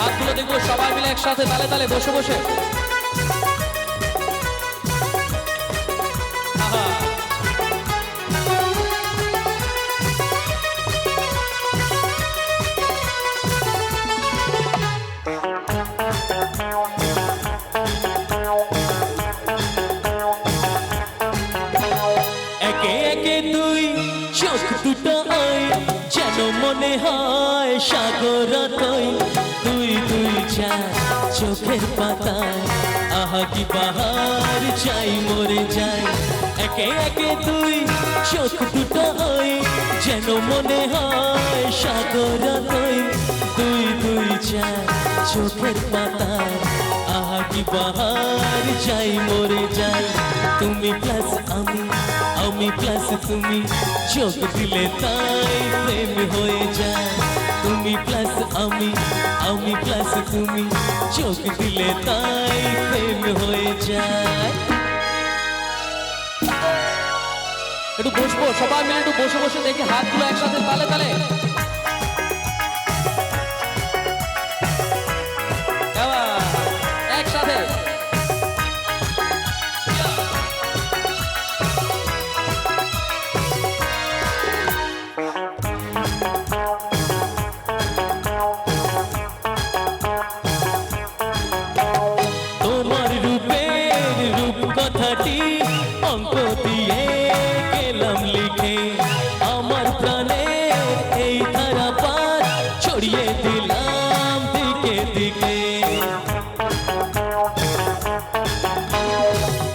হাতগুলো দেখব সবাই মিলে একসাথে তালে তালে বসে বসে। মনে হয় সাগর তুই তুই তুই যা চোখের পাতায়। আহা, কি বাহার চাই, মরে যাই। একে একে তুই চোখ দুটো আয় যেন মনে হয় সাগর তুই তুই তুই যা চোখের পাতায়। আহা, কি বাহার চাই, মরে যাই। তুমি প্লাস আমি আমি প্লাস তুমি। চোখ দিলে তাই প্রেম হয়ে যায়। তুমি প্লাস আমি আমি প্লাস তুমি চোখ দিলে তাই প্রেম হয়ে যায়। একটু বসবো, সবাই মিলে একটু বসে বসে দেখি হাতগুলো একসাথে তালে তালে। কথাটি অঙ্ক দিয়ে গেলাম লিখে। আমার প্রাণে এই ধারা পার ছড়িয়ে দিলাম দিকে দিকে।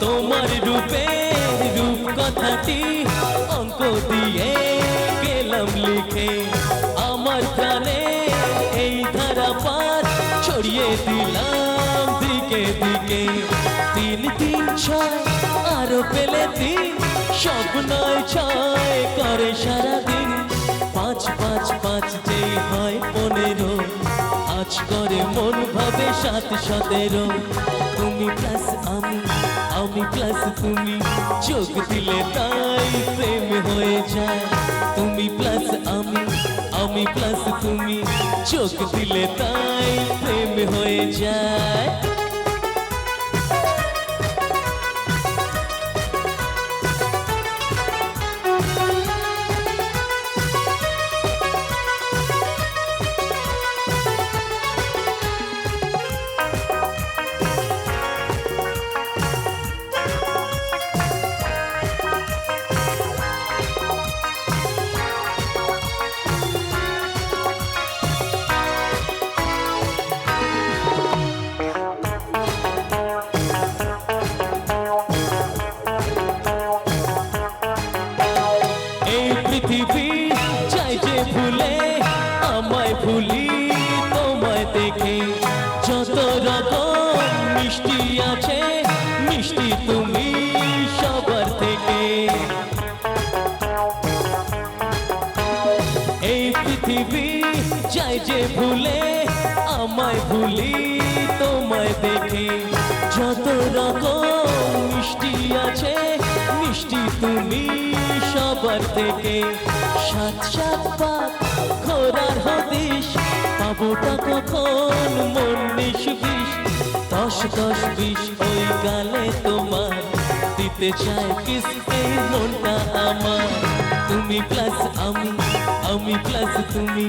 তোমার রূপের রূপ কথাটি অঙ্ক দিয়ে গেলাম লিখে। আমার প্রাণে এই ধারা পার ছড়িয়ে দিলাম দিকে দিকে। ছয় আরও পেলে তিন সব নয় ছয় করে সারাদিন। পাঁচ পাঁচ পাঁচ যেই হয় পনেরো। আজ করে মন ভাবে সাত সতেরো। তুমি প্লাস আমি আমি প্লাস তুমি। চোখ দিলে তাই প্রেম হয়ে যায়। তুমি প্লাস আমি আমি প্লাস তুমি। চোখ দিলে তাই প্রেম হয়ে যায়। পৃথিবী, চাই যে ভুলে, আমায় ভুলি, তোমায় দেখে। যত রকম মিষ্টি আছে, মিষ্টি তুমি সবার থেকে। এই পৃথিবী, চাই যে ভুলে, আমায় ভুলি, তোমায় দেখে। যত রকম মিষ্টি আছে, মিষ্টি তুমি সবার থেকে সাত সাত পাক খোরার হদিস পাবোটা কখন মন বিষ দশ দশ বিষ ওই গালে তোমার দিতে চায় কিস এই মনটা আমার। তুমি প্লাস আমি আমি প্লাস তুমি।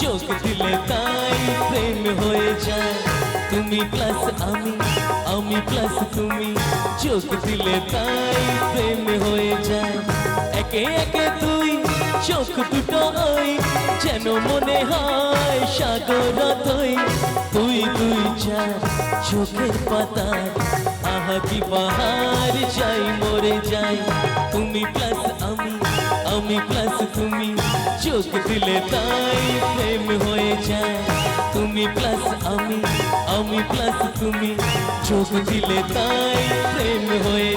চোখ দিলে তাই প্রেম হয়ে যায়। তুমি প্লাস আমি আমি প্লাস তুমি। চোখ দিলে তাই প্রেম হয়ে যায়। একে একে তুই চোখ দুটো ওই, যেন মনে হয় সাগর তুই তুই তুই যা চোখের পাতার আহা কি বাহার যাই মরে যাই। তুমি প্লাস আমি আমি প্লাস তুমি, চোখ দিলে তাই প্রেম হয়ে যায়। তুমি প্লাস আমি আমি প্লাস তুমি, চোখ দিলে তাই প্রেম হয়ে